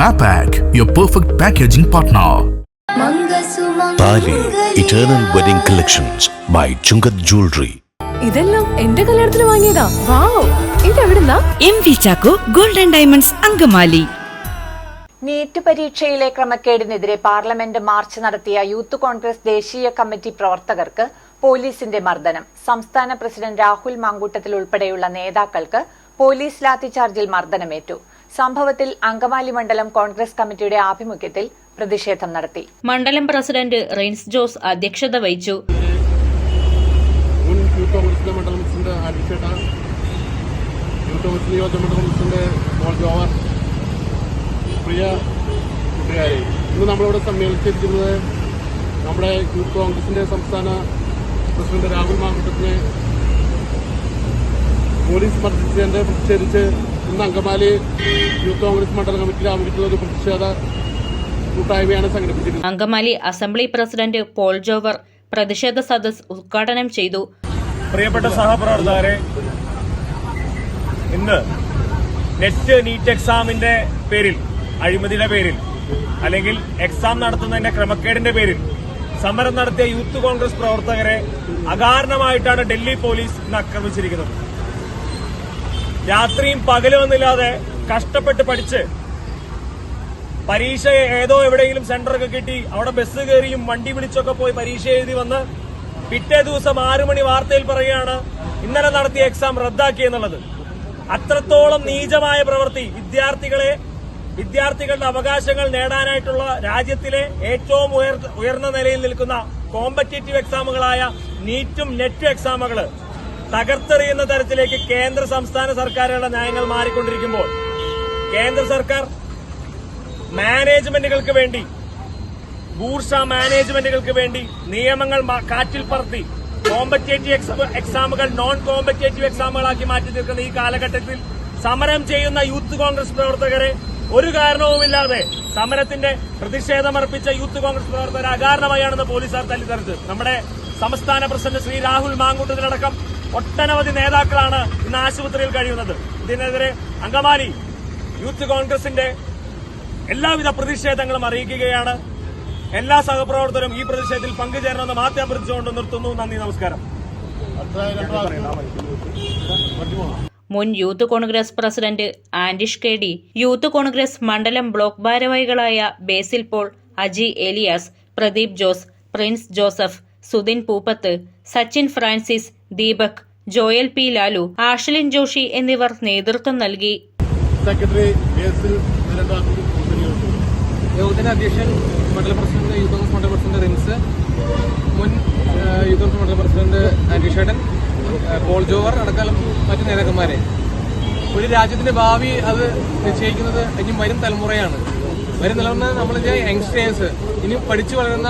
Mapac, your perfect packaging partner. Thali eternal wedding collections by Chungath jewellery ഇതെല്ലാം എന്റെ കല്യാണത്തിന് വാങ്ങിയതാ. വാവ്. ഇതെവിടുന്നാ? M V Chacko golden diamonds Angamaly. NEET പരീക്ഷയിലെ ക്രമക്കേടിനെതിരെ parliament march നടത്തിയ youth Congress ദേശീയ committee പ്രവർത്തകർക്ക് പോലീസിന്റെ മർദ്ദനം. സംസ്ഥാന പ്രസിഡന്റ് രാഹുൽ മാങ്കൂട്ടത്തിൽ ഉൾപ്പെടെയുള്ള നേതാക്കൾക്ക് പോലീസ് ലാത്തിചാർജിൽ മർദ്ദനമേറ്റു. സംഭവത്തിൽ അങ്കമാലി മണ്ഡലം കോൺഗ്രസ് കമ്മിറ്റിയുടെ ആഭിമുഖ്യത്തിൽ പ്രതിഷേധം നടത്തി. മണ്ഡലം പ്രസിഡന്റ് റെയിൻസ് ജോസ് അധ്യക്ഷത വഹിച്ചു. പ്രിയ കൂട്ടുകാരെ ഇന്ന് നമ്മളിവിടെ സമ്മേളിച്ചിരിക്കുന്നത് നമ്മുടെ യൂത്ത് കോൺഗ്രസിന്റെ സംസ്ഥാന പ്രസിഡന്റ് രാഹുൽ മാങ്കുട്ടത്തിനെ പോലീസ് മർദ്ദിച്ചതിന്റെ പ്രതിഷേധിച്ച് ഇന്ന് അങ്കമാലി യൂത്ത് കോൺഗ്രസ് മണ്ഡലം കമ്മിറ്റിയിൽ ആരംഭിക്കുന്ന ഒരു പ്രതിഷേധ കൂട്ടായ്മയാണ് സംഘടിപ്പിച്ചിരുന്നത് അങ്കമാലി അസംബ്ലി പ്രസിഡന്റ് പോൾ ജോവർ പ്രതിഷേധ സദസ് ഉദ്ഘാടനം ചെയ്തു. പ്രിയപ്പെട്ട സഹപ്രവർത്തകരെ ഇന്ന് നെറ്റ് നീറ്റ് എക്സാമിന്റെ പേരിൽ അഴിമതിയുടെ പേരിൽ അല്ലെങ്കിൽ എക്സാം നടത്തുന്നതിന്റെ ക്രമക്കേടിന്റെ പേരിൽ സമരം നടത്തിയ യൂത്ത് കോൺഗ്രസ് പ്രവർത്തകരെ അകാരണമായിട്ടാണ് ഡൽഹി പോലീസ് ഇന്ന് ആക്രമിച്ചിരിക്കുന്നത്. രാത്രിയും പകലുമെന്നില്ലാതെ കഷ്ടപ്പെട്ട് പഠിച്ച് പരീക്ഷ ഏതോ എവിടെയെങ്കിലും സെന്ററൊക്കെ കിട്ടി. അവിടെ ബസ് കയറിയും വണ്ടി വിളിച്ചൊക്കെ പോയി പരീക്ഷ എഴുതി വന്ന് പിറ്റേ ദിവസം ആറു മണി വാർത്തയിൽ പറയുകയാണ് ഇന്നലെ നടത്തിയ എക്സാം റദ്ദാക്കി എന്നുള്ളത്. അത്രത്തോളം നീചമായ പ്രവൃത്തി. വിദ്യാർത്ഥികളെ വിദ്യാർത്ഥികളുടെ അവകാശങ്ങൾ നേടാനായിട്ടുള്ള രാജ്യത്തിലെ ഏറ്റവും ഉയർന്ന നിലയിൽ നിൽക്കുന്ന കോമ്പറ്റേറ്റീവ് എക്സാമുകളായ നീറ്റും നെറ്റും എക്സാമുകൾ തകർത്തെറിയുന്ന തരത്തിലേക്ക് കേന്ദ്ര സംസ്ഥാന സർക്കാരുകളുടെ നയങ്ങൾ മാറിക്കൊണ്ടിരിക്കുമ്പോൾ കേന്ദ്ര സർക്കാർ മാനേജ്മെന്റുകൾക്ക് വേണ്ടി ബൂർഷ മാനേജ്മെന്റുകൾക്ക് വേണ്ടി നിയമങ്ങൾ കാറ്റിൽ പറത്തി കോമ്പറ്റേറ്റീവ് എക്സാമുകൾ നോൺ കോമ്പറ്റേറ്റീവ് എക്സാമുകളാക്കി മാറ്റി തീർക്കുന്ന ഈ കാലഘട്ടത്തിൽ സമരം ചെയ്യുന്ന യൂത്ത് കോൺഗ്രസ് പ്രവർത്തകരെ ഒരു കാരണവുമില്ലാതെ സമരത്തിന്റെ പ്രതിഷേധമർപ്പിച്ച യൂത്ത് കോൺഗ്രസ് പ്രവർത്തകർ അകാരണമായാണെന്ന് പോലീസുകാർ തല്ലിത്തെറിച്ചത്. നമ്മുടെ സംസ്ഥാന പ്രസിഡന്റ് ശ്രീ രാഹുൽ മാങ്കൂട്ടത്തിലടക്കം ഒട്ടനവധി നേതാക്കളാണ് ഇന്ന് ആശുപത്രിയിൽ കഴിയുന്നത്. ഇതിനെതിരെ അങ്കമാലി യൂത്ത് കോൺഗ്രസിന്റെ എല്ലാവിധ പ്രതിഷേധങ്ങളും അറിയിക്കുകയാണ്. എല്ലാ സഹപ്രവർത്തകരും ഈ പ്രതിഷേധത്തിൽ പങ്കുചേരണമെന്ന് മാത്രം അഭ്യർത്ഥിച്ചുകൊണ്ട് നിർത്തുന്നു. നന്ദി നമസ്കാരം. മുൻ യൂത്ത് കോൺഗ്രസ് പ്രസിഡന്റ് ആൻഡിഷ് കെ ഡി യൂത്ത് കോൺഗ്രസ് മണ്ഡലം ബ്ലോക്ക് ഭാരവാഹികളായ ബേസിൽ പോൾ അജി എലിയാസ് പ്രദീപ് ജോസ് പ്രിൻസ് ജോസഫ് സുദിൻ പൂപ്പത്ത് സച്ചിൻ ഫ്രാൻസിസ് ദീപക് ജോയൽ പി ലാലു ആഷലിൻ ജോഷി എന്നിവർ നേതൃത്വം നൽകി. സെക്രട്ടറി അധ്യക്ഷൻ പോൾ ജോവർ ഒരു രാജ്യത്തിന്റെ ഭാവി അത് നിശ്ചയിക്കുന്നത് ഇനി വരും തലമുറയാണ്. വരും തലമുറ നമ്മൾ യങ്സ്റ്റേഴ്സ്. ഇനി പഠിച്ചു വളരുന്ന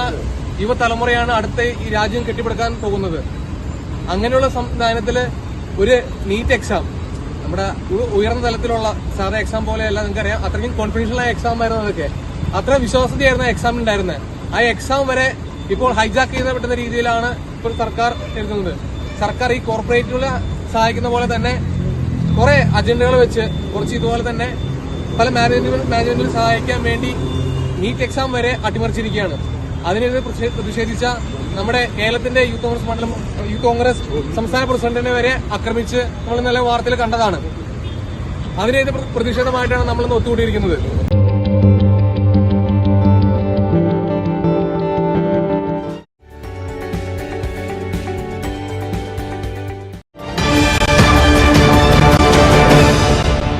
യുവതലമുറയാണ് അടുത്ത ഈ രാജ്യം കെട്ടിപ്പടുക്കാൻ പോകുന്നത്. അങ്ങനെയുള്ള സംവിധാനത്തിൽ ഒരു നീറ്റ് എക്സാം നമ്മുടെ ഉയർന്ന തലത്തിലുള്ള സാധാ എക്സാം പോലെയല്ല നിങ്ങൾക്കറിയാം. അത്രയും കോൺഫിഡൻഷ്യൽ ആയ എക്സാം ആയിരുന്നു അതൊക്കെ. അത്ര വിശ്വാസതയായിരുന്നു എക്സാം ഉണ്ടായിരുന്നത് ആ എക്സാം വരെ ഇപ്പോൾ ഹൈജാക്ക് ചെയ്ത് പറ്റുന്ന രീതിയിലാണ് ഇപ്പോൾ സർക്കാർ എഴുതുന്നത്. സർക്കാർ ഈ കോർപ്പറേറ്റുകളെ സഹായിക്കുന്ന പോലെ തന്നെ കുറെ അജണ്ടകൾ വെച്ച് കുറച്ച് ഇതുപോലെ തന്നെ പല മാനേജ്മെന്റ് മാനേജ്മെന്റിൽ സഹായിക്കാൻ വേണ്ടി നീറ്റ് എക്സാം വരെ അട്ടിമറിച്ചിരിക്കുകയാണ്. അതിനെതിരെ പ്രതിഷേധിച്ച നമ്മുടെ കേരളത്തിന്റെ യൂത്ത് കോൺഗ്രസ് മണ്ഡലം യൂത്ത് കോൺഗ്രസ് സംസ്ഥാന പ്രസിഡന്റിനെ വരെ ആക്രമിച്ച് നമ്മൾ ഇന്നലെ വാർത്തയിൽ കണ്ടതാണ്. അതിനെതിരെ പ്രതിഷേധമായിട്ടാണ് നമ്മളിന്ന് ഒത്തുകൂടിയിരിക്കുന്നത്.